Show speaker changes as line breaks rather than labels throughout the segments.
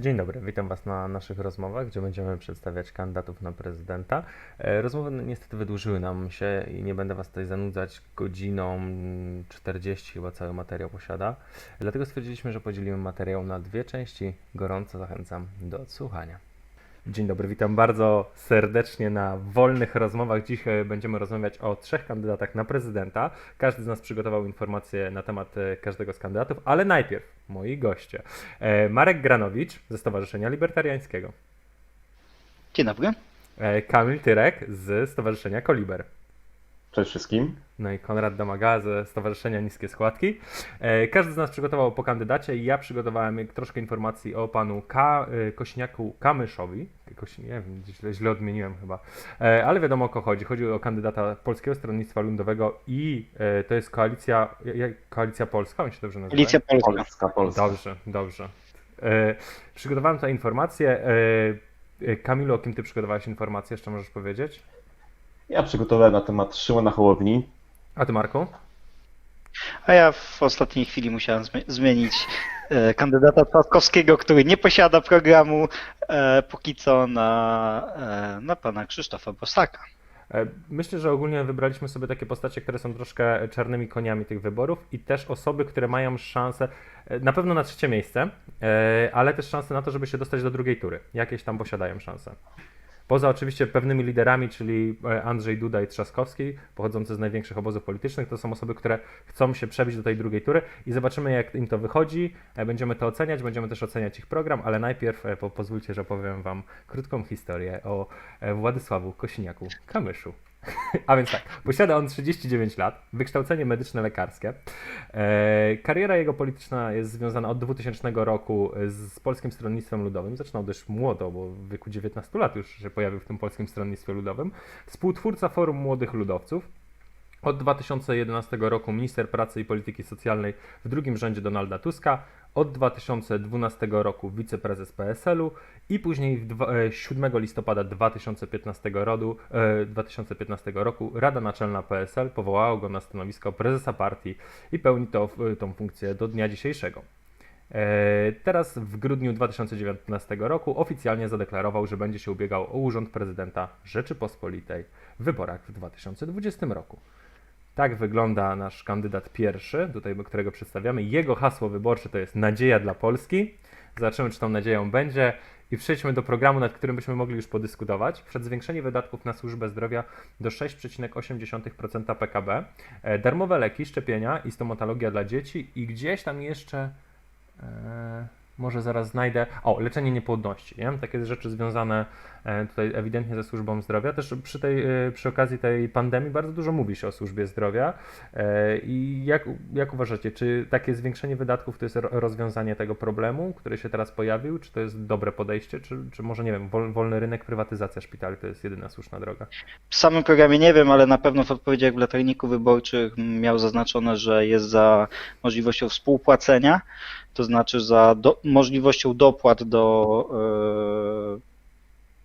Dzień dobry, witam Was na naszych rozmowach, gdzie będziemy przedstawiać kandydatów na prezydenta. E, Rozmowy niestety wydłużyły nam się i nie będę Was tutaj zanudzać godziną mm, 40, chyba cały materiał posiada. Dlatego stwierdziliśmy, że podzielimy materiał na dwie części. Gorąco zachęcam do odsłuchania. Dzień dobry, witam bardzo serdecznie na wolnych rozmowach. Dziś będziemy rozmawiać o trzech kandydatach na prezydenta. Każdy z nas przygotował informacje na temat e, każdego z kandydatów, ale najpierw moi goście. E, Marek Granowicz ze Stowarzyszenia Libertariańskiego,
Dzień dobry.
e, Kamil Tyrek z Stowarzyszenia Koliber,
Cześć wszystkim.
no i Konrad Domaga ze Stowarzyszenia Niskie Składki. E, Każdy z nas przygotował po kandydacie i ja przygotowałem troszkę informacji o panu Ka- e, Kośniaku Kamyszowi. Koś, nie wiem, źle, źle odmieniłem chyba. E, Ale wiadomo o kogo chodzi. Chodzi o kandydata Polskiego Stronnictwa Ludowego i to jest koalicja, ja- ja- koalicja Polska, on się dobrze nazywa?
Policja Polska.
Polska, Polska.
Dobrze, dobrze. Przygotowałem. E, e, Kamilu, o kim ty przygotowałeś informacje, jeszcze możesz powiedzieć?
Ja przygotowałem na temat Szymona Hołowni.
A ty, Marku?
A ja w ostatniej chwili musiałem zmi- zmienić e, kandydata Trzaskowskiego, który nie posiada programu e, póki co na, e, na pana Krzysztofa Bosaka.
Myślę, że ogólnie wybraliśmy sobie takie postacie, które są troszkę czarnymi koniami tych wyborów i też osoby, które mają szansę na pewno na trzecie miejsce, ale też szansę na to, żeby się dostać do drugiej tury. Jakieś tam posiadają szanse. Poza oczywiście pewnymi liderami, czyli e, Andrzej Duda i Trzaskowski, pochodzący z największych obozów politycznych, to są osoby, które chcą się przebić do tej drugiej tury i zobaczymy, jak im to wychodzi. E, Będziemy to oceniać, będziemy też oceniać ich program, ale najpierw e, po, pozwólcie, że opowiem Wam krótką historię o Władysławu Kosiniaku Kamyszu. A więc tak, posiada on 39 lat, wykształcenie medyczne lekarskie. E, kariera jego polityczna jest związana od 2000 roku z Polskim Stronnictwem Ludowym. Zaczynał dość młodo, bo w wieku 19 lat już się pojawił w tym Polskim Stronnictwie Ludowym. Współtwórca Forum Młodych Ludowców. Od 2011 roku minister pracy i polityki socjalnej w drugim rzędzie Donalda Tuska. Od 2012 roku wiceprezes PSL-u i później w dwa- e, 7 listopada 2015 roku, e, 2015 roku Rada Naczelna PSL powołała go na stanowisko prezesa partii i pełni to, tą funkcję do dnia dzisiejszego. E, Teraz w grudniu 2019 roku oficjalnie zadeklarował, że będzie się ubiegał o urząd prezydenta Rzeczypospolitej w wyborach w 2020 roku. Tak wygląda nasz kandydat pierwszy, tutaj którego przedstawiamy. Jego hasło wyborcze to jest Nadzieja dla Polski. Zobaczymy, czy tą nadzieją będzie. I przejdźmy do programu, nad którym byśmy mogli już podyskutować. Przed zwiększenie wydatków na służbę zdrowia do 6,8% PKB, e, darmowe leki, szczepienia i stomatologia dla dzieci i gdzieś tam jeszcze E, może zaraz znajdę. O, leczenie niepłodności. Nie? Takie rzeczy związane e, tutaj ewidentnie ze służbą zdrowia. Też przy, tej, e, przy okazji tej pandemii bardzo dużo mówi się o służbie zdrowia. E, I jak, jak uważacie, czy takie zwiększenie wydatków to jest ro- rozwiązanie tego problemu, który się teraz pojawił? Czy to jest dobre podejście? Czy, czy może, nie wiem, wol, wolny rynek, prywatyzacja szpitali to jest jedyna słuszna droga?
W samym programie nie wiem, ale na pewno w odpowiedziach w latarniku wyborczych miał zaznaczone, że jest za możliwością współpłacenia, to znaczy za do, możliwością dopłat do, e,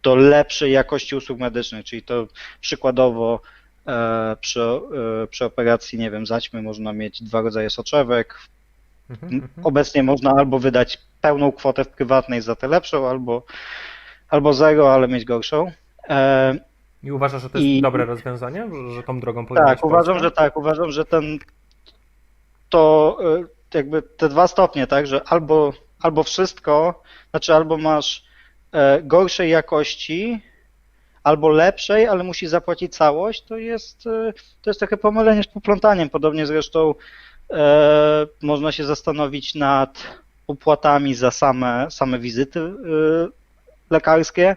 do lepszej jakości usług medycznych, czyli to przykładowo e, przy, e, przy operacji, nie wiem, zaćmy można mieć dwa rodzaje soczewek.
Mhm, mhm.
Obecnie można albo wydać pełną kwotę w prywatnej za tę lepszą, albo, albo zero, ale mieć gorszą.
I uważasz, że to jest
I-
dobre rozwiązanie? Że, że tą drogą powinna
Tak, uważam, że tak. Uważam, że ten to jakby te dwa stopnie, tak, że albo, albo wszystko, znaczy albo masz e, gorszej jakości, albo lepszej, ale musi zapłacić całość, to jest, y, to jest trochę pomylenie z poplątaniem. Podobnie zresztą e, można się zastanowić nad opłatami za same, same wizyty y, lekarskie,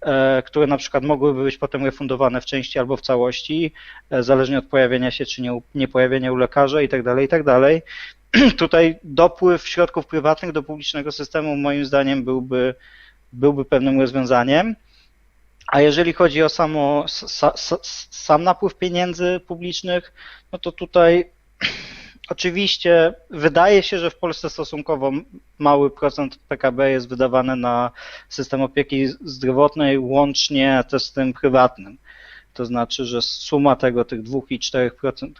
e, które na przykład mogłyby być potem refundowane w części albo w całości, e, zależnie od pojawienia się czy nie, nie pojawienia u lekarza i tak Tutaj dopływ środków prywatnych do publicznego systemu moim zdaniem byłby, byłby pewnym rozwiązaniem. A jeżeli chodzi o samo, sa, sa, sam napływ pieniędzy publicznych, no to tutaj oczywiście wydaje się, że w Polsce stosunkowo mały procent PKB jest wydawany na system opieki zdrowotnej, łącznie też z tym prywatnym. To znaczy, że suma tego, tych 2 i 4%,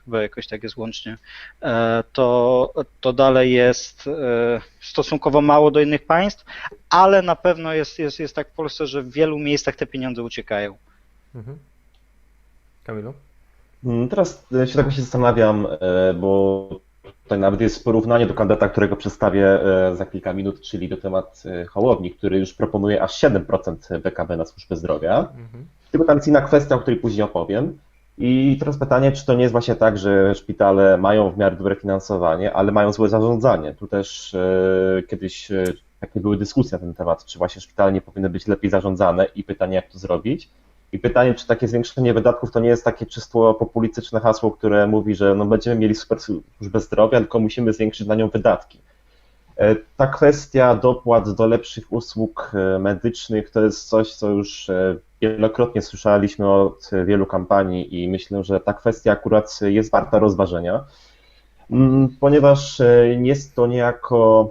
chyba jakoś tak jest łącznie, e, to, to dalej jest e, stosunkowo mało do innych państw, ale na pewno jest, jest, jest tak w Polsce, że w wielu miejscach te pieniądze uciekają.
Mhm. Kamilu?
Mm, Teraz e, się tak właśnie zastanawiam, bo tutaj nawet jest porównanie do kandydata, którego przedstawię za kilka minut, czyli do temat Hołowni, który już proponuje aż 7% PKB na służbę zdrowia.
Mhm.
Tylko tam jest inna kwestia, o której później opowiem. I teraz pytanie, czy to nie jest właśnie tak, że szpitale mają w miarę dobre finansowanie, ale mają złe zarządzanie. Tu też e, kiedyś e, takie były dyskusje na ten temat, czy właśnie szpitale nie powinny być lepiej zarządzane i pytanie, jak to zrobić. I pytanie, czy takie zwiększenie wydatków to nie jest takie czysto populistyczne hasło, które mówi, że no będziemy mieli super służbę zdrowia, tylko musimy zwiększyć na nią wydatki. E, Ta kwestia dopłat do lepszych usług medycznych to jest coś, co już wielokrotnie słyszeliśmy od wielu kampanii i myślę, że ta kwestia akurat jest warta rozważenia, mm, ponieważ e, jest to niejako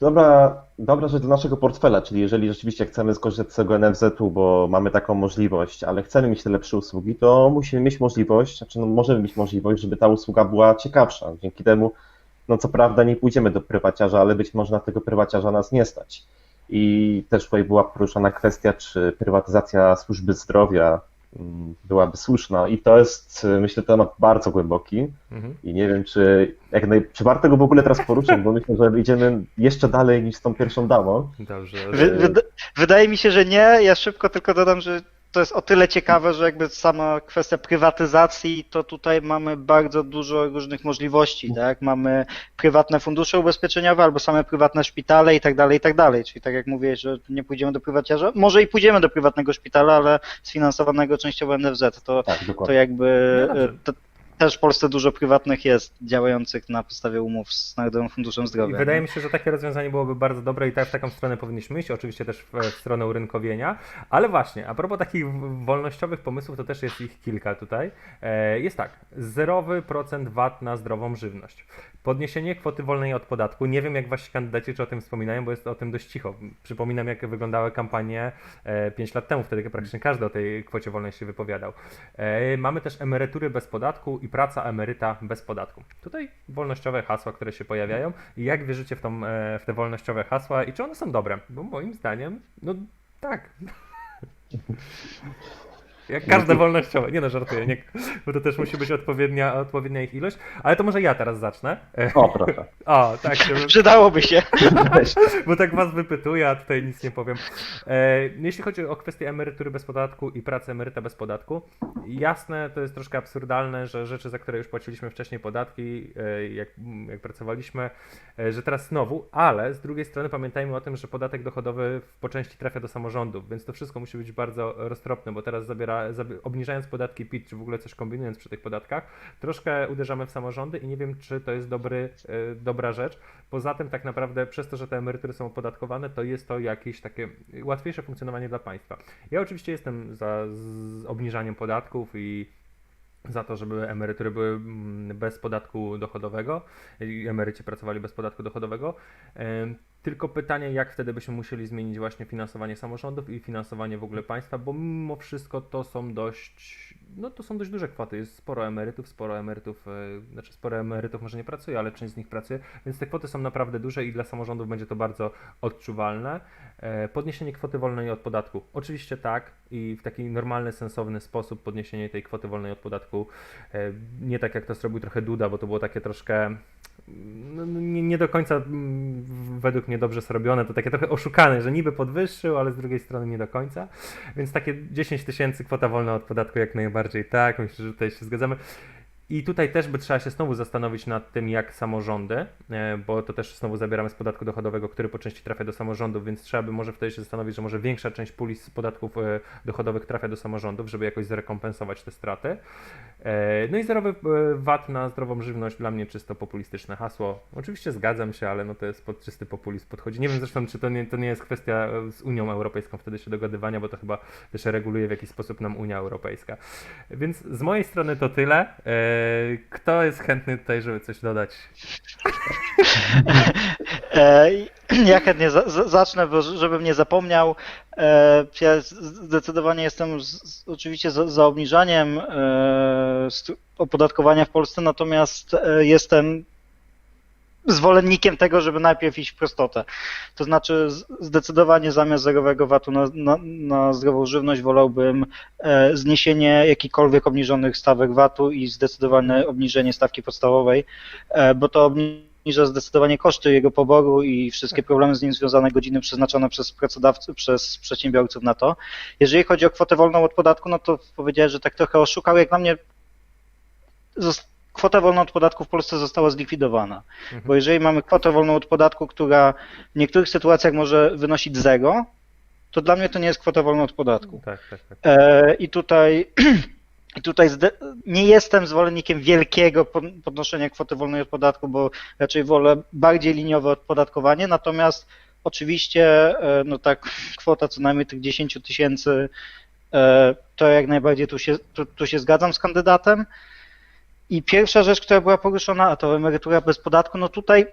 dobra, dobra rzecz dla naszego portfela, czyli jeżeli rzeczywiście chcemy skorzystać z tego NFZ-u, bo mamy taką możliwość, ale chcemy mieć te lepsze usługi, to musimy mieć możliwość, znaczy no możemy mieć możliwość, żeby ta usługa była ciekawsza. Dzięki temu no co prawda nie pójdziemy do prywaciarza, ale być może na tego prywaciarza nas nie stać. I też tutaj była poruszana kwestia, czy prywatyzacja służby zdrowia mm, byłaby słuszna. I to jest, myślę, temat bardzo głęboki.
Mhm.
I nie wiem, czy, jak naj... czy warto go w ogóle teraz poruszyć, bo myślę, że idziemy jeszcze dalej niż z tą pierwszą damą.
Dobrze.
Wy, wyda- wydaje mi się, że nie. Ja szybko tylko dodam, że to jest o tyle ciekawe, że jakby sama kwestia prywatyzacji, to tutaj mamy bardzo dużo różnych możliwości, tak? Mamy prywatne fundusze ubezpieczeniowe albo same prywatne szpitale i tak dalej, i tak dalej. Czyli tak jak mówię, że nie pójdziemy do prywaciarza, może i pójdziemy do prywatnego szpitala, ale sfinansowanego częściowo NFZ, to,
Tak,
to jakby
dobrze.
to, też w Polsce dużo prywatnych jest działających na podstawie umów z Narodowym Funduszem
I
Zdrowia.
wydaje mi się, że takie rozwiązanie byłoby bardzo dobre i tak w taką stronę powinniśmy iść, oczywiście też w, w stronę urynkowienia, ale właśnie, a propos takich wolnościowych pomysłów, to też jest ich kilka tutaj. E, jest tak, zerowy procent VAT na zdrową żywność. Podniesienie kwoty wolnej od podatku. Nie wiem, jak wasi kandydaci czy o tym wspominają, bo jest o tym dość cicho. Przypominam, jak wyglądały kampanie e, 5 lat temu, wtedy praktycznie każdy o tej kwocie wolnej się wypowiadał. E, mamy też emerytury bez podatku i praca emeryta bez podatku. Tutaj wolnościowe hasła, które się pojawiają. Jak wierzycie w, tą, e, w te wolnościowe hasła i czy one są dobre? Bo moim zdaniem, no tak. Jak każde wolnościowe. Nie no, żartuję, nie, bo to też musi być odpowiednia, odpowiednia ich ilość. Ale to może ja teraz zacznę.
O, proszę.
O, tak. się-
Przydałoby się.
Bo tak was wypytuję, a tutaj nic nie powiem. E, jeśli chodzi o kwestię emerytury bez podatku i pracy emeryta bez podatku, jasne, to jest troszkę absurdalne, że rzeczy, za które już płaciliśmy wcześniej podatki, e, jak, jak pracowaliśmy, e, że teraz znowu, ale z drugiej strony pamiętajmy o tym, że podatek dochodowy w- po części trafia do samorządów, więc to wszystko musi być bardzo roztropne, bo teraz zabiera, obniżając podatki PIT, czy w ogóle coś kombinując przy tych podatkach, troszkę uderzamy w samorządy i nie wiem, czy to jest dobry, e, dobra rzecz. Poza tym tak naprawdę przez to, że te emerytury są opodatkowane, to jest to jakieś takie łatwiejsze funkcjonowanie dla państwa. Ja oczywiście jestem za obniżaniem podatków i za to, żeby emerytury były mm, bez podatku dochodowego emeryci pracowali bez podatku dochodowego. Tylko pytanie, jak wtedy byśmy musieli zmienić właśnie finansowanie samorządów i finansowanie w ogóle państwa, bo mimo wszystko to są dość, no to są dość duże kwoty. Jest sporo emerytów, sporo emerytów, e, znaczy sporo emerytów może nie pracuje, ale część z nich pracuje, więc te kwoty są naprawdę duże i dla samorządów będzie to bardzo odczuwalne. E, Podniesienie kwoty wolnej od podatku. Oczywiście tak i w taki normalny, sensowny sposób podniesienie tej kwoty wolnej od podatku. e, Nie tak jak to zrobił trochę Duda, bo to było takie troszkę nie, nie do końca mm, według mnie dobrze zrobione, to takie trochę oszukane, że niby podwyższył, ale z drugiej strony nie do końca. Więc takie 10 tysięcy kwota wolna od podatku jak najbardziej tak, myślę, że tutaj się zgadzamy. I tutaj też by trzeba się znowu zastanowić nad tym, jak samorządy, e, bo to też znowu zabieramy z podatku dochodowego, który po części trafia do samorządów, więc trzeba by może wtedy się zastanowić, że może większa część puli z podatków e, dochodowych trafia do samorządów, żeby jakoś zrekompensować te straty. E, No i zerowy VAT na zdrową żywność dla mnie czysto populistyczne hasło. Oczywiście zgadzam się, ale no to jest pod czysty populizm podchodzi. Nie wiem zresztą, czy to nie, to nie jest kwestia z Unią Europejską wtedy się dogadywania, bo to chyba też reguluje w jakiś sposób nam Unia Europejska. Więc z mojej strony to tyle. Kto jest chętny tutaj, żeby coś dodać?
E, Ja chętnie za, za, zacznę, bo żebym nie zapomniał. E, Ja zdecydowanie jestem z, oczywiście za, za obniżaniem e, opodatkowania w Polsce, natomiast jestem zwolennikiem tego, żeby najpierw iść w prostotę. To znaczy zdecydowanie zamiast zerowego VAT-u na, na, na zdrową żywność wolałbym e, zniesienie jakichkolwiek obniżonych stawek VAT-u i zdecydowane obniżenie stawki podstawowej, e, bo to obniża zdecydowanie koszty jego poboru i wszystkie problemy z nim związane, godziny przeznaczone przez pracodawców, przez przedsiębiorców na to. Jeżeli chodzi o kwotę wolną od podatku, no to powiedziałeś, że tak trochę oszukał. Jak na mnie kwota wolna od podatku w Polsce została zlikwidowana.
Mhm.
Bo jeżeli mamy kwotę wolną od podatku, która w niektórych sytuacjach może wynosić zero, to dla mnie to nie jest kwota wolna od podatku.
Tak, tak, tak.
E, I tutaj, i tutaj nie jestem zwolennikiem wielkiego pod- podnoszenia kwoty wolnej od podatku, bo raczej wolę bardziej liniowe odpodatkowanie, natomiast oczywiście e, no tak kwota co najmniej tych 10 tysięcy, e, to jak najbardziej tu się, tu, tu się zgadzam z kandydatem. I pierwsza rzecz, która była poruszona, a to emerytura bez podatku, no tutaj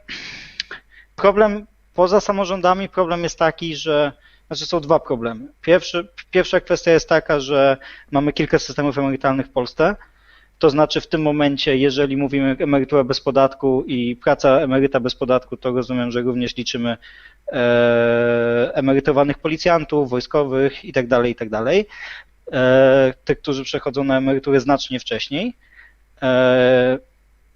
problem poza samorządami, problem jest taki, że znaczy są dwa problemy. Pierwszy, pierwsza kwestia jest taka, że mamy kilka systemów emerytalnych w Polsce. To znaczy w tym momencie, jeżeli mówimy emerytura bez podatku i praca emeryta bez podatku, to rozumiem, że również liczymy e, emerytowanych policjantów, wojskowych itd., itd. E, tych, którzy przechodzą na emeryturę znacznie wcześniej. E,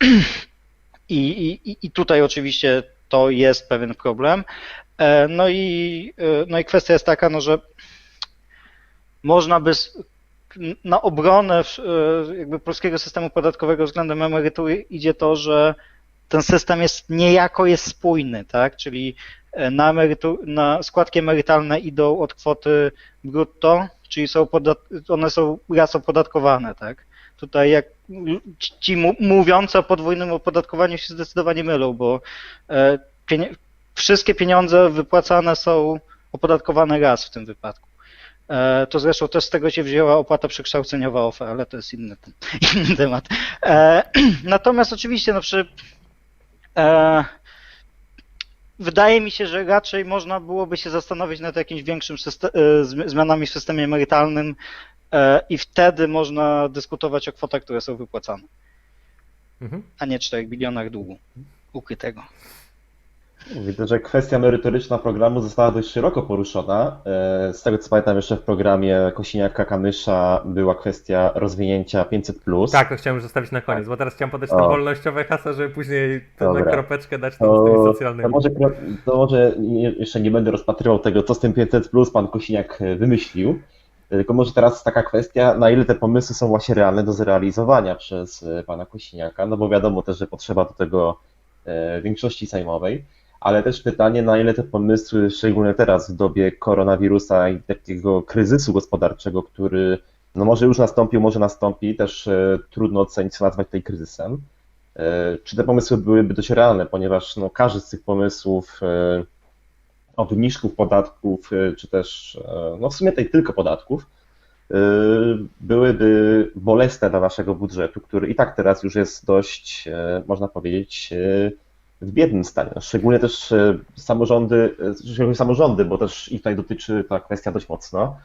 i, i, I tutaj oczywiście to jest pewien problem. E, No i, e, no i kwestia jest taka, no, że można by na obronę jakby polskiego systemu podatkowego względem emerytury idzie to, że ten system jest niejako jest spójny, tak? Czyli na, emerytu, na składki emerytalne idą od kwoty brutto, czyli są one są raz opodatkowane, tak? Tutaj jak ci- mówiący o podwójnym opodatkowaniu się zdecydowanie mylą, bo e, wszystkie pieniądze wypłacane są opodatkowane raz w tym wypadku. E, To zresztą też z tego się wzięła opłata przekształceniowa OFE, ale to jest inny, inny temat. E, Natomiast oczywiście no przy, wydaje mi się, że raczej można byłoby się zastanowić nad jakimś większym syste- e, zmi- zmianami w systemie emerytalnym i wtedy można dyskutować o kwotach, które są wypłacane,
Mhm.
a nie 4 bilionach długu ukrytego.
Widzę, że kwestia merytoryczna programu została dość szeroko poruszona. E, Z tego co pamiętam, jeszcze w programie Kosiniaka-Kamysza była kwestia rozwinięcia 500+.
Tak, to chciałem już zostawić na koniec, bo teraz chciałem podać to
O.
wolnościowe hasło, żeby później to na kropeczkę dać tam z
To,
tymi
to może, to może jeszcze nie będę rozpatrywał tego, co z tym 500 pan Kosiniak e, wymyślił. Tylko może teraz taka kwestia, na ile te pomysły są właśnie realne do zrealizowania przez e, pana Kosiniaka, no bo wiadomo też, że potrzeba do tego e, większości sejmowej, ale też pytanie, na ile te pomysły, szczególnie teraz w dobie koronawirusa i takiego kryzysu gospodarczego, który no może już nastąpił, może nastąpi, też e, trudno ocenić, co nazwać tutaj kryzysem. E, Czy te pomysły byłyby dość realne, ponieważ no, każdy z tych pomysłów e, obniżków podatków, e, czy też e, no w sumie tej tylko podatków, e, byłyby bolesne dla naszego budżetu, który i tak teraz już jest dość, e, można powiedzieć, e, w biednym stanie. Szczególnie też samorządy, szczególnie samorządy, bo też i tutaj dotyczy ta kwestia dość mocno,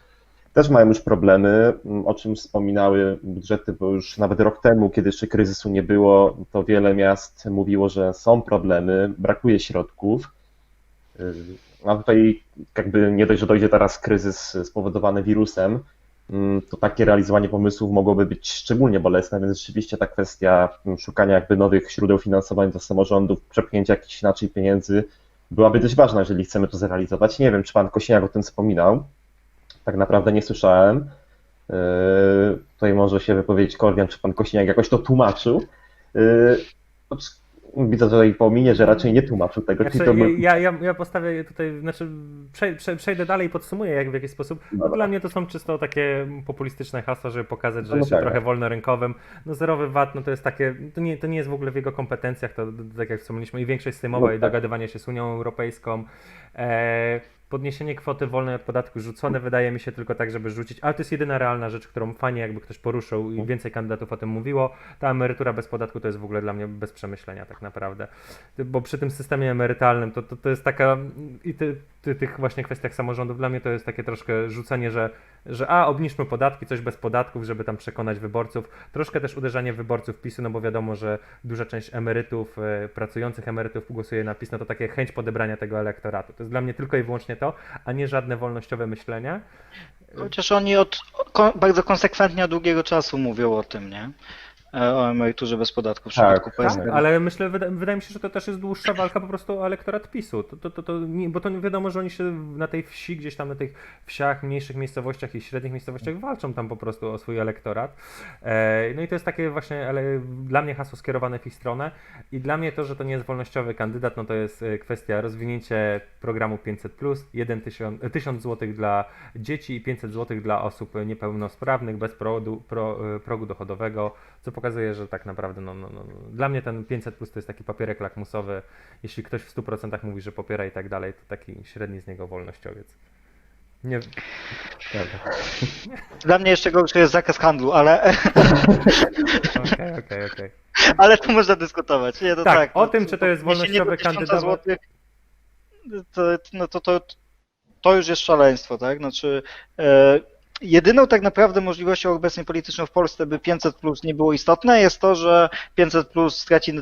też mają już problemy, m, o czym wspominały budżety, bo już nawet rok temu, kiedy jeszcze kryzysu nie było, to wiele miast mówiło, że są problemy, brakuje środków. Y, A tutaj jakby nie dość, że dojdzie teraz kryzys spowodowany wirusem, mm, to takie realizowanie pomysłów mogłoby być szczególnie bolesne, więc rzeczywiście ta kwestia mm, szukania jakby nowych źródeł finansowania dla samorządów, przepchnięcia jakichś inaczej pieniędzy byłaby dość ważna, jeżeli chcemy to zrealizować. Nie wiem, czy pan Kosiniak o tym wspominał. Tak naprawdę nie słyszałem. Yy, Tutaj może się wypowiedzieć Korwian, czy pan Kosiniak jakoś to tłumaczył. Widzę tutaj po minie, że raczej nie tłumaczył tego.
Znaczy,
to
ja, ja, ja postawię tutaj, znaczy przej, prze, przejdę dalej i podsumuję jak w jakiś sposób. No, dla mnie to są czysto takie populistyczne hasła, żeby pokazać, że
No tak.
trochę wolnorynkowym. No zerowy VAT, no to jest takie, to nie, to nie jest w ogóle w jego kompetencjach, to tak jak wspomnieliśmy i większość sejmowa
No
i
tak.
dogadywanie się z Unią Europejską. E, podniesienie kwoty wolnej od podatku rzucone wydaje mi się tylko tak, żeby rzucić, ale to jest jedyna realna rzecz, którą fajnie jakby ktoś poruszył i więcej kandydatów o tym mówiło. Ta emerytura bez podatku to jest w ogóle dla mnie bez przemyślenia tak naprawdę. Bo przy tym systemie emerytalnym to, to, to jest taka i ty, ty, tych właśnie kwestiach samorządów dla mnie to jest takie troszkę rzucenie, że, że a obniżmy podatki, coś bez podatków, żeby tam przekonać wyborców. Troszkę też uderzanie w wyborców PiSu, no bo wiadomo, że duża część emerytów, e, pracujących emerytów głosuje na PiS, no to takie chęć podebrania tego elektoratu. To jest dla mnie tylko i wyłącznie to, a nie żadne wolnościowe myślenie.
Chociaż oni od, bardzo konsekwentnie od długiego czasu mówią o tym, nie? E, O emeryturze bez podatku w
Tak,
przypadku
tak,
PSL.
Ale myślę, wyda, wydaje mi się, że to też jest dłuższa walka po prostu o elektorat PiSu. To, to, to, to, nie, bo to wiadomo, że oni się na tej wsi, gdzieś tam na tych wsiach, mniejszych miejscowościach i średnich miejscowościach walczą tam po prostu o swój elektorat. E, no i to jest takie właśnie, ale dla mnie hasło skierowane w ich stronę i dla mnie to, że to nie jest wolnościowy kandydat, no to jest e, kwestia rozwinięcie programu 500+, 1 tysiąc, 1000 zł dla dzieci i 500 zł dla osób niepełnosprawnych, bez produ, pro, progu dochodowego, co pokazuje, że tak naprawdę no, no, no, dla mnie ten 500 plus to jest taki papierek lakmusowy. Jeśli ktoś w 100% mówi, że popiera i tak dalej, to taki średni z niego wolnościowiec. Nie,
Dla mnie jeszcze gorszy jest zakaz handlu, ale,
okej, okej, okej.
ale tu można dyskutować. Nie, to
Tak,
tak,
o
no,
tym, czy to jest wolnościowy
do 1000
kandydat.
złotych, To, no to, to, to już jest szaleństwo, tak? Znaczy, e, jedyną tak naprawdę możliwością obecnie polityczną w Polsce, by 500 plus nie było istotne, jest to, że 500 plus straci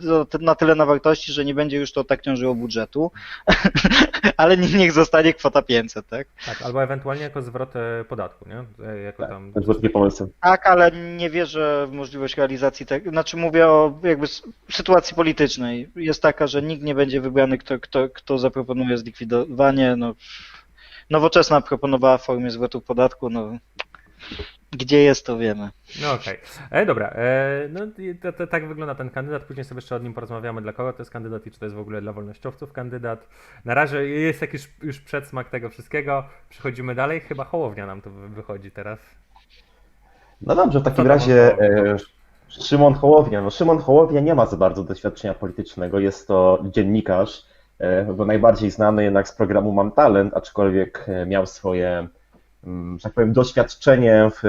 na- tyle na wartości, że nie będzie już to tak ciążyło budżetu, ale nie- niech zostanie kwota 500, tak?
Tak, albo ewentualnie jako zwrot e, podatku, nie? E, Jako tam...
Taki pomysł.
Tak, ale nie wierzę w możliwość realizacji tego. Znaczy mówię o jakby sytuacji politycznej. Jest taka, że nikt nie będzie wybrany, kto, kto, kto zaproponuje zlikwidowanie. No, nowoczesna proponowała w formie zwrotu podatku. No, gdzie jest, to wiemy.
No okej. E, Dobra, e, no i to, to, tak wygląda ten kandydat, później sobie jeszcze o nim porozmawiamy, dla kogo to jest kandydat i czy to jest w ogóle dla wolnościowców kandydat. Na razie jest jakiś już przedsmak tego wszystkiego, przechodzimy dalej, chyba Hołownia nam tu wy- wychodzi teraz.
No dobrze, w takim razie e, Szymon Hołownia. No, Szymon Hołownia nie ma za bardzo doświadczenia politycznego. Jest to dziennikarz, bo najbardziej znany jednak z programu Mam Talent, aczkolwiek e, miał swoje, mm, że tak powiem, doświadczenie w e,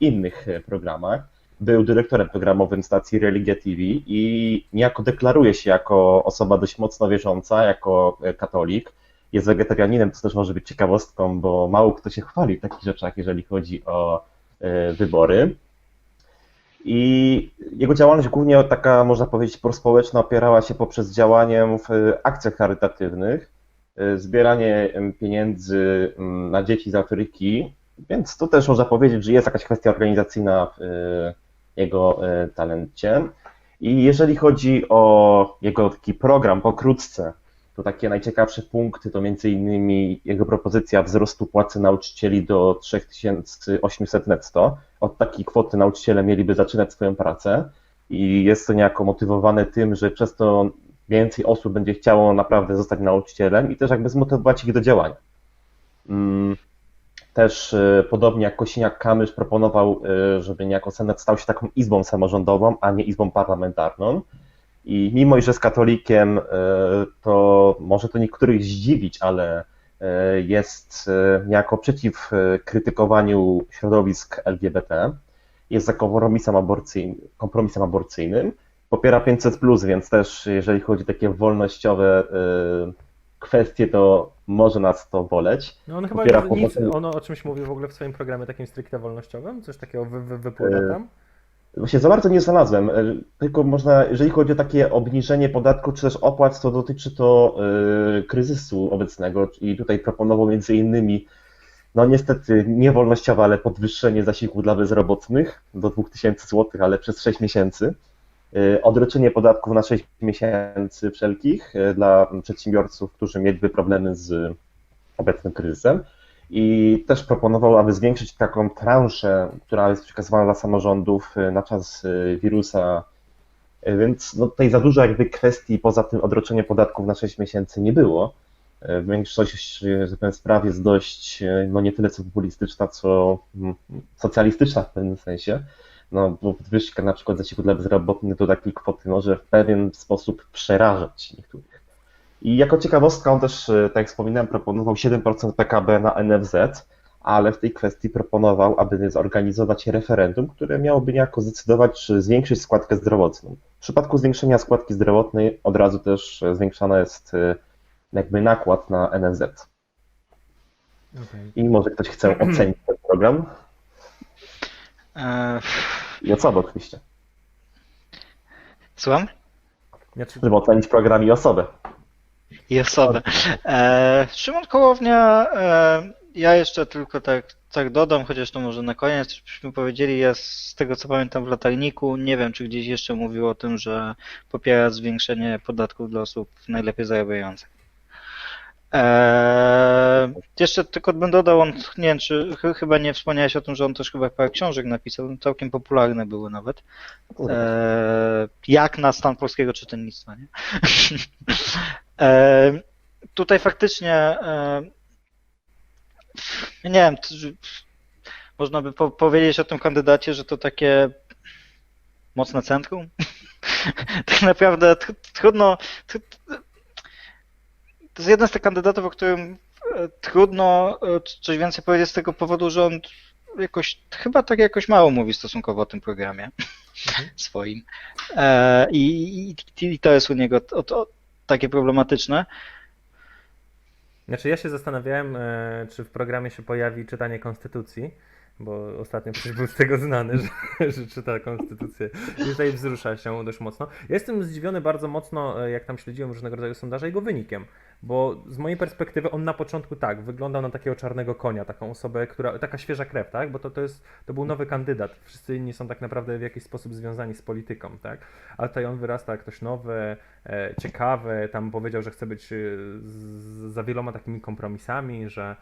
innych e, programach. Był dyrektorem programowym stacji Religia TV i niejako deklaruje się jako osoba dość mocno wierząca, jako e, katolik. Jest wegetarianinem, co też może być ciekawostką, bo mało kto się chwali w takich rzeczach, jeżeli chodzi o e, wybory. I jego działalność głównie taka, można powiedzieć, prospołeczna opierała się poprzez działanie w akcjach charytatywnych, e, zbieranie pieniędzy em, na dzieci z Afryki, więc tu też można powiedzieć, że jest jakaś kwestia organizacyjna w e, jego talencie. I jeżeli chodzi o jego taki program pokrótce, to takie najciekawsze punkty to innymi jego propozycja wzrostu płacy nauczycieli do 3800 netto. Od takiej kwoty nauczyciele mieliby zaczynać swoją pracę i jest to niejako motywowane tym, że przez to więcej osób będzie chciało naprawdę zostać nauczycielem i też jakby zmotywować ich do działania. Mm, Też e, podobnie jak Kosiniak-Kamysz proponował, e, żeby niejako Senat stał się taką izbą samorządową, a nie izbą parlamentarną. I mimo, iż jest katolikiem, e, to może to niektórych zdziwić, ale jest e, niejako przeciw e, krytykowaniu środowisk LGBT. Jest za kompromisem, aborcyjnym, kompromisem aborcyjnym. Popiera 500, więc też jeżeli chodzi o takie wolnościowe e, kwestie, to może nas to boleć.
No on chyba
Popiera
nic, nic,
pomoc-
on o czymś mówił w ogóle w swoim programie takim stricte wolnościowym? Coś takiego wy, wy, wypływa
E,
tam?
Właśnie za bardzo nie znalazłem, e, tylko można, jeżeli chodzi o takie obniżenie podatku czy też opłat, to dotyczy to e, kryzysu obecnego. I tutaj proponował między innymi, no niestety niewolnościowe, ale podwyższenie zasiłku dla bezrobotnych do 2000 zł, ale przez 6 miesięcy, e, odroczenie podatków na 6 miesięcy wszelkich dla przedsiębiorców, którzy mieliby problemy z obecnym kryzysem. I też proponował, aby zwiększyć taką transzę, która jest przekazywana dla samorządów y, na czas y, wirusa. Y, Więc no, tutaj za dużo jakby kwestii poza tym odroczenie podatków na 6 miesięcy nie było. Większość że tak spraw jest dość, no nie tyle co populistyczna, co mm, socjalistyczna w pewnym sensie. No, bo podwyżka na przykład zasiłku dla bezrobotnych do takiej kwoty może w pewien sposób przerażać niektórych. I jako ciekawostka on też, e, tak jak wspominałem, proponował 7% PKB na NFZ, ale w tej kwestii proponował, aby zorganizować referendum, które miałoby niejako zdecydować, czy zwiększyć składkę zdrowotną. W przypadku zwiększenia składki zdrowotnej od razu też e, zwiększana jest e, jakby nakład na NFZ. I może ktoś chce ocenić ten program
E,
i osobę oczywiście,
Słucham?
Żeby ocenić program i osobę.
I osobę. E, Szymon Kołownia, e, ja jeszcze tylko tak, tak dodam, chociaż to może na koniec, byśmy powiedzieli, ja z tego co pamiętam w latarniku, nie wiem czy gdzieś jeszcze mówił o tym, że popiera zwiększenie podatków dla osób najlepiej zarabiających. E, jeszcze tylko bym dodał, on, nie wiem, czy ch chyba nie wspomniałeś o tym, że on też chyba parę książek napisał, całkiem popularne były nawet. E, jak na stan polskiego czytelnictwa, nie? e, tutaj faktycznie e, nie wiem, można by po powiedzieć o tym kandydacie, że to takie mocne centrum. tak naprawdę tr- trudno. To jest jeden z tych kandydatów, o którym e, trudno e, coś więcej powiedzieć z tego powodu, że on jakoś, chyba tak jakoś mało mówi stosunkowo o tym programie swoim. E, i, i, I to jest u niego takie problematyczne.
Znaczy ja się zastanawiałem, czy w programie się pojawi czytanie konstytucji, bo ostatnio przecież był z tego znany, że, że czyta konstytucję. I tutaj wzrusza się dość mocno. Ja jestem zdziwiony bardzo mocno, e, jak tam śledziłem różnego rodzaju sondaże, jego wynikiem, bo z mojej perspektywy on na początku tak, wyglądał na takiego czarnego konia, taką osobę, która, taka świeża krew, tak, bo to, to jest, to był nowy kandydat, wszyscy inni są tak naprawdę w jakiś sposób związani z polityką, tak, ale tutaj on wyrasta jak ktoś nowy, e, ciekawy, tam powiedział, że chce być e, z, za wieloma takimi kompromisami, że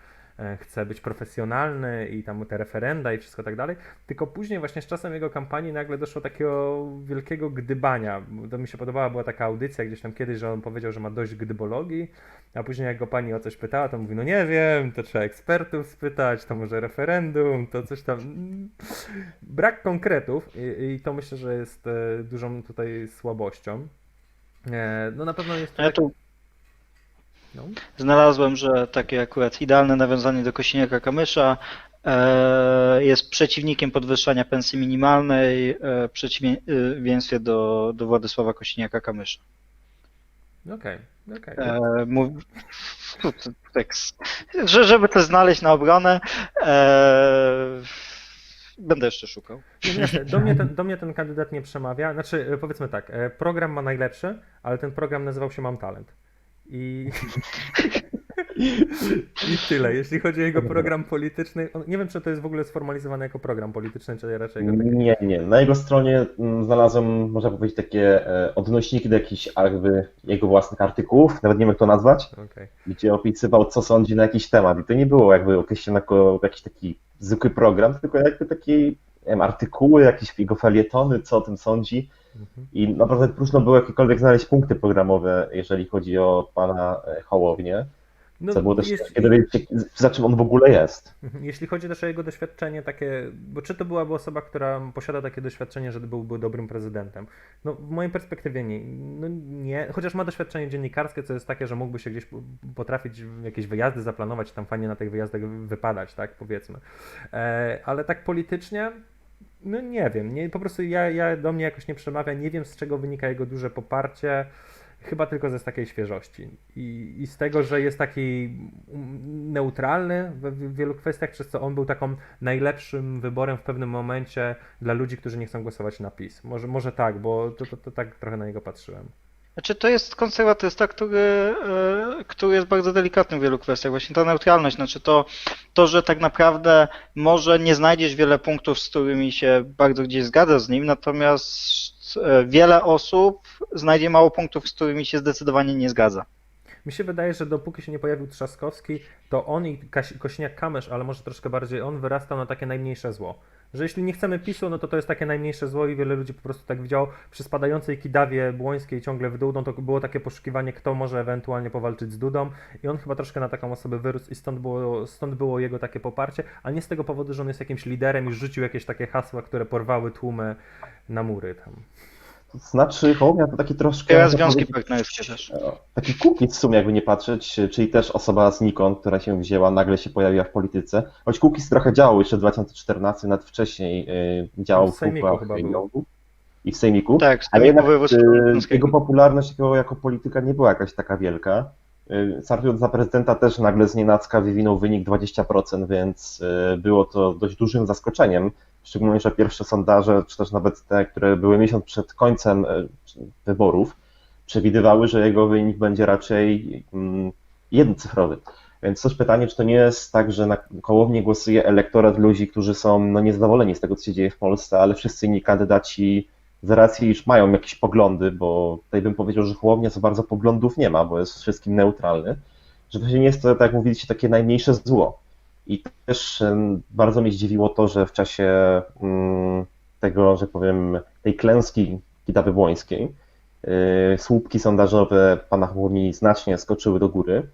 chce być profesjonalny i tam te referenda i wszystko tak dalej, tylko później właśnie z czasem jego kampanii nagle doszło takiego wielkiego gdybania. To mi się podobała, była taka audycja gdzieś tam kiedyś, że on powiedział, że ma dość gdybologii, a później jak go pani o coś pytała, to mówi, no nie wiem, to trzeba ekspertów spytać, to może referendum, to coś tam. Brak konkretów i, i to myślę, że jest e, dużą tutaj słabością. E, No na pewno jest to
Ja
tak-
tu
no.
znalazłem, że takie akurat idealne nawiązanie do Kosiniaka Kamysza e, jest przeciwnikiem podwyższania pensji minimalnej, e, w przeciwieństwie do, do Władysława Kosiniaka Kamysza.
Okej, okej.
E, mów, tak, że, żeby to znaleźć na obronę, e, będę jeszcze szukał.
Do mnie, ten, do mnie ten kandydat nie przemawia. Znaczy, powiedzmy tak, program ma najlepszy, ale ten program nazywał się Mam Talent. I, I tyle. Jeśli chodzi o jego program polityczny, on, nie wiem, czy to jest w ogóle sformalizowane jako program polityczny, czy raczej go taki...
Nie, nie. Na jego stronie mm, znalazłem, można powiedzieć, takie e, odnośniki do jakichś jakby jego własnych artykułów, nawet nie wiem jak to nazwać,
Okej.
gdzie opisywał, co sądzi na jakiś temat. I to nie było jakby określone jako jakiś taki zwykły program, tylko jakby takie wiem, artykuły, jakieś jego felietony, co o tym sądzi.
Mhm.
I naprawdę trudno było jakiekolwiek znaleźć punkty programowe, jeżeli chodzi o pana e, Hołownię,
No,
co było też
jest-
ciężkie dowiedzieć się, za czym on w ogóle jest.
Mhm. Jeśli chodzi też o jego doświadczenie takie, bo czy to byłaby osoba, która posiada takie doświadczenie, że byłby dobrym prezydentem? No w mojej perspektywie nie, no nie, chociaż ma doświadczenie dziennikarskie, co jest takie, że mógłby się gdzieś po- potrafić jakieś wyjazdy zaplanować, tam fajnie na tych wyjazdach wypadać, tak powiedzmy. E, ale tak politycznie, no nie wiem, nie, po prostu ja, ja do mnie jakoś nie przemawia, nie wiem z czego wynika jego duże poparcie. Chyba tylko ze takiej świeżości I, i z tego, że jest taki mm, neutralny w wielu kwestiach, przez co on był taką najlepszym wyborem w pewnym momencie dla ludzi, którzy nie chcą głosować na PiS. Może, może tak, bo to, to, to tak trochę na niego patrzyłem.
Znaczy to jest konserwatysta, który, e, który jest bardzo delikatny w wielu kwestiach. Właśnie ta neutralność, znaczy to, to, że tak naprawdę może nie znajdziesz wiele punktów, z którymi się bardzo gdzieś zgadzasz z nim, natomiast e, wiele osób znajdzie mało punktów, z którymi się zdecydowanie nie zgadza.
Mi się wydaje, że dopóki się nie pojawił Trzaskowski, to on i Kośniak-Kamysz, ale może troszkę bardziej on, wyrastał na takie najmniejsze zło. Że jeśli nie chcemy PiSu, no to to jest takie najmniejsze zło i wiele ludzi po prostu tak widziało. Przy spadającej Kidawie Błońskiej ciągle w dół, no to było takie poszukiwanie, kto może ewentualnie powalczyć z Dudą i on chyba troszkę na taką osobę wyrósł i stąd było, stąd było jego takie poparcie, a nie z tego powodu, że on jest jakimś liderem i rzucił jakieś takie hasła, które porwały tłumy na mury tam.
To znaczy, Hołownia to taki troszkę... Można
związki partnerskie też.
e, Taki kukiz w sumie, jakby nie patrzeć, czyli też osoba znikąd, która się wzięła, nagle się pojawiła w polityce. Choć kukiz trochę działał jeszcze w 2014, nawet wcześniej e, działał
W Sejmiku
w
chyba
grupach
był.
i w Sejmiku.
Tak, z
Ale jednak e, jego popularność jako, jako polityka nie była jakaś taka wielka. E, Startując za prezydenta też nagle z nienacka wywinął wynik 20%, więc e, było to dość dużym zaskoczeniem. Szczególnie, że pierwsze sondaże, czy też nawet te, które były miesiąc przed końcem e, wyborów, przewidywały, że jego wynik będzie raczej mm, jednocyfrowy. Więc też pytanie, czy to nie jest tak, że na Hołownię głosuje elektorat ludzi, którzy są no, niezadowoleni z tego, co się dzieje w Polsce, ale wszyscy inni kandydaci z racji, iż mają jakieś poglądy, bo tutaj bym powiedział, że Hołownia za bardzo poglądów nie ma, bo jest wszystkim neutralny, że to się nie jest, to, tak jak mówiliście, takie najmniejsze zło. I też bardzo mnie zdziwiło to, że w czasie mm, tego, że powiem, tej klęski Kidawy Błońskiej, yy, słupki sondażowe pana Hołowni znacznie skoczyły do góry,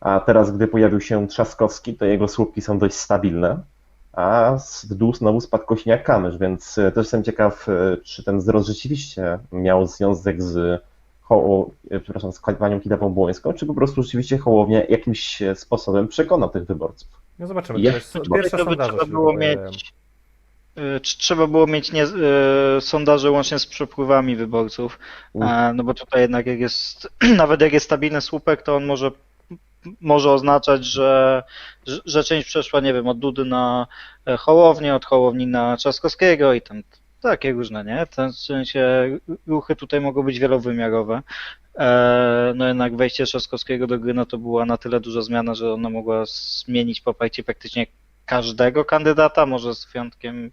a teraz, gdy pojawił się Trzaskowski, to jego słupki są dość stabilne, a w dół znowu spadł Kośniak-Kamysz, więc e, też jestem ciekaw, e, czy ten wzrost rzeczywiście miał związek z, Hoło, e, przepraszam, z panią Kidawą Błońską, czy po prostu rzeczywiście Hołownia jakimś sposobem przekonał tych wyborców.
No zobaczymy. To jest
Chyba
pierwsze
to by
sondaże
trzeba
się
było
pojawiają.
mieć. y, Czy trzeba było mieć nie, y, sondaże łącznie z przepływami wyborców?
Mm.
A, no bo tutaj jednak jak jest, nawet jak jest stabilny słupek, to on może, może oznaczać, że, że- że część przeszła, nie wiem, od Dudy na e, Hołownię, od Hołowni na Trzaskowskiego i tam takie różne, nie? W sensie ruchy tutaj mogą być wielowymiarowe. E, No jednak wejście Trzaskowskiego do gry, no to była na tyle duża zmiana, że ona mogła zmienić poparcie praktycznie każdego kandydata, może z wyjątkiem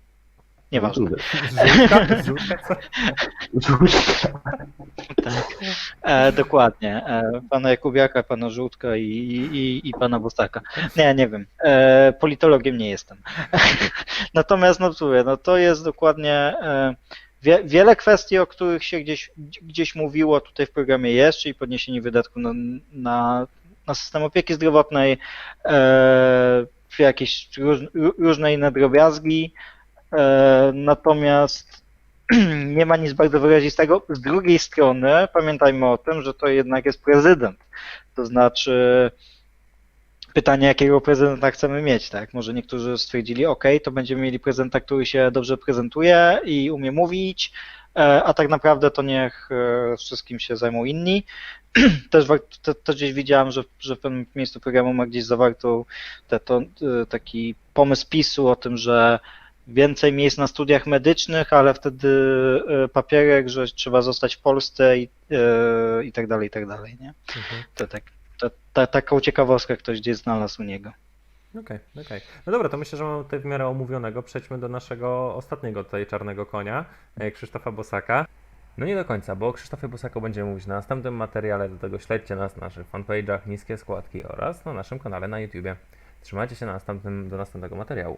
nieważne.
Żółtka? Żółtka? Co?
Tak. E, dokładnie. E, pana Jakubiaka, pana Żółtka i, i, i pana Bostaka. Nie, nie wiem. E, politologiem nie jestem. Natomiast, no mówię, no to jest dokładnie e, wie, wiele kwestii, o których się gdzieś, gdzieś mówiło tutaj w programie jest, czyli podniesienie wydatków na, na, na system opieki zdrowotnej, e, jakieś róż, różne inne drobiazgi. E, natomiast nie ma nic bardzo wyrazistego. Z drugiej strony pamiętajmy o tym, że to jednak jest prezydent. To znaczy pytanie, jakiego prezydenta chcemy mieć, tak? Może niektórzy stwierdzili, ok, to będziemy mieli prezydenta, który się dobrze prezentuje i umie mówić, e, a tak naprawdę to niech e, wszystkim się zajmą inni. Też, gdzieś widziałem, że, że w pewnym miejscu programu ma gdzieś zawarto te, to, taki pomysł PiSu o tym, że więcej miejsc na studiach medycznych, ale wtedy e, papierek, że trzeba zostać w Polsce i, e, i tak dalej, i tak dalej, nie?
Mhm.
To tak, to, ta, taką ciekawostkę ktoś gdzieś znalazł u niego.
Okej, okej. No dobra, to myślę, że mamy tutaj w miarę omówionego. Przejdźmy do naszego ostatniego tutaj czarnego konia, e, Krzysztofa Bosaka. No nie do końca, bo o Krzysztofie Bosaku będziemy mówić na następnym materiale, do tego śledźcie nas na naszych fanpage'ach, niskie składki oraz na naszym kanale na YouTubie. Trzymajcie się na następnym, do następnego materiału.